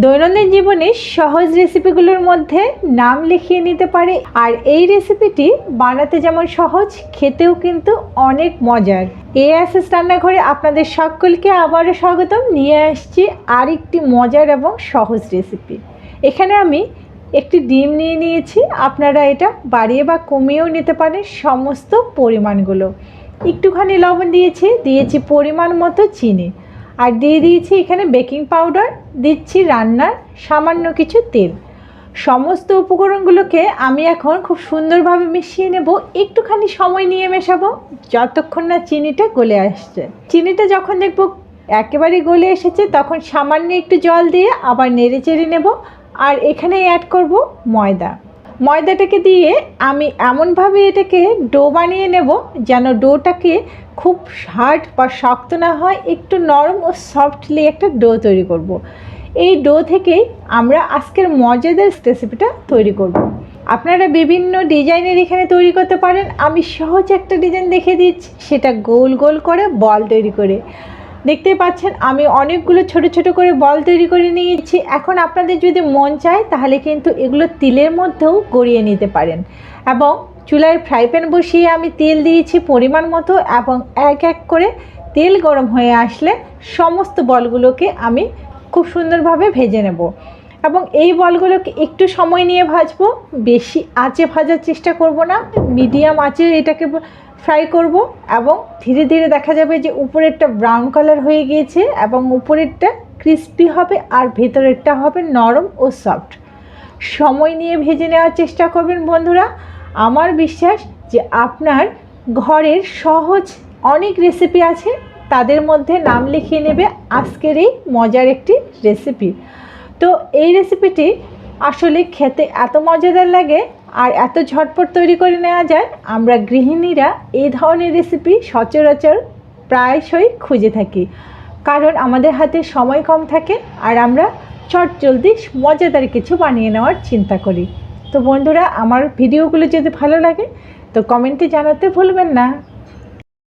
দৈনন্দিন জীবনে সহজ রেসিপিগুলোর মধ্যে নাম লিখিয়ে নিতে পারে। আর এই রেসিপিটি বানাতে যেমন সহজ, খেতেও কিন্তু অনেক মজার। এ অ্যাসেস রান্নাঘরে আপনাদের সকলকে আবারও স্বাগতম। নিয়ে আসছি আরেকটি মজার এবং সহজ রেসিপি এখানে আমি একটি ডিম নিয়ে নিয়েছি। আপনারা এটা বাড়িয়ে বা কমিয়েও নিতে পারেন সমস্ত পরিমাণগুলো। একটুখানি লবণ দিয়েছি দিয়েছি পরিমাণ মতো চিনি। আর দিয়ে দিয়েছি এখানে বেকিং পাউডার, দিচ্ছি রান্নার সামান্য কিছু তেল। সমস্ত উপকরণগুলোকে আমি এখন খুব সুন্দরভাবে মিশিয়ে নেব। একটুখানি সময় নিয়ে মেশাবো, যতক্ষণ না চিনিটা গলে আসছে। চিনিটা যখন দেখব একেবারে গলে এসেছে, তখন সামান্য একটু জল দিয়ে আবার নেড়ে চেড়ে নেব। আর এখানে অ্যাড করব ময়দা। ময়দাটাকে দিয়ে আমি এমনভাবে এটাকে ডো বানিয়ে নেব যেন ডোটাকে খুব হার্ড বা শক্ত না হয়, একটু নরম ও সফটলি একটা ডো তৈরি করব। এই ডো থেকেই আমরা আজকের মজাদার রেসিপিটা তৈরি করব। আপনারা বিভিন্ন ডিজাইনের এখানে তৈরি করতে পারেন, আমি সহজ একটা ডিজাইন দেখে দিচ্ছি, সেটা গোল গোল করে বল তৈরি করে দেখতেই পাচ্ছেন, আমি অনেকগুলো ছোট ছোট করে বল তৈরি করে নিয়েছি। এখন আপনাদের যদি মন চায়, তাহলে কিন্তু এগুলো তিলের মধ্যেও গড়িয়ে নিতে পারেন। এবং চুলায় ফ্রাই প্যান বসিয়ে আমি তেল দিয়েছি পরিমাণ মতো এবং এক এক করে তেল গরম হয়ে আসলে সমস্ত বলগুলোকে আমি খুব সুন্দরভাবে ভেজে নেব। এবং এই বলগুলোকে একটু সময় নিয়ে ভাজবো। বেশি আঁচে ভাজার চেষ্টা করব না। মিডিয়াম আঁচে এটাকে ফ্রাই করব এবং ধীরে ধীরে দেখা যাবে যে উপরেরটা ব্রাউন কালার হয়ে গিয়েছে এবং উপরেরটা ক্রিস্পি হবে আর ভেতরেরটা হবে নরম ও সফট সময় নিয়ে ভেজে নেওয়ার চেষ্টা করবেন বন্ধুরা। আমার বিশ্বাস যে আপনার ঘরের সহজ অনেক রেসিপি আছে, তাদের মধ্যে নাম লিখিয়ে নেবে আজকের এই মজার একটি রেসিপি তো এই রেসিপিটি আসলে খেতে এত মজাদার লাগে আর এত ঝটপট তৈরি করে নেওয়া যায়, আমরা গৃহিণীরা এই ধরনের রেসিপি সচরাচর প্রায়শই খুঁজে থাকি। কারণ আমাদের হাতে সময় কম থাকে আর আমরা চট জলদি মজাদার কিছু বানিয়ে নেওয়ার চিন্তা করি। তো বন্ধুরা, আমার ভিডিওগুলো যদি ভালো লাগে, তো কমেন্টে জানাতে ভুলবেন না।